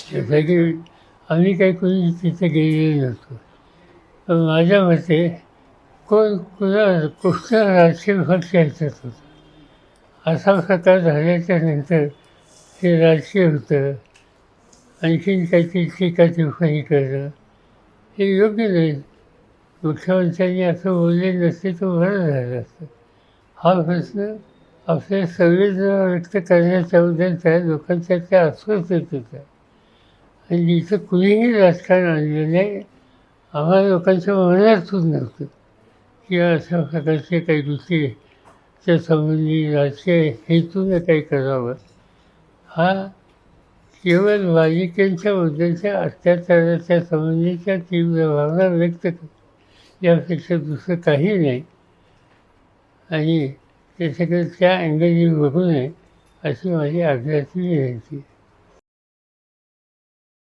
राजकीय आम्ही काही कोणी तिथे गेलेलो नसतो पण माझ्या मते कोण कुणा कुठला राजकीय पक्ष याच्यात होता. असा प्रकार झाल्याच्यानंतर हे राजकीय होतं. आणखीन काहीतरी टीका टिप्पणी करणं. हे योग्य नाही. मुख्यमंत्र्यांनी असं बोलले नसते तर बरं झालं असतं. हा प्रश्न आपल्या संवेदना व्यक्त करण्याच्या त्या लोकांच्या त्या अस्वस्थ होत्या म्हणजे इथं कुणीही राजकारण आणलं नाही. आम्हाला लोकांच्या मनात सुद्धा नव्हतं. किंवा अशा प्रकारचे काही दुसरेच्या संबंधी राजकीय हेतूने काही करावं. हा केवळ बालिकेंच्या मुद्द्यांच्या अत्याचाराच्या संबंधीच्या तीव्र भावना व्यक्त कर यापेक्षा दुसरं काही नाही. आणि त्याच्याकडे त्या अँगलने बघू नये अशी माझी आग्रहाची विनंती आहे.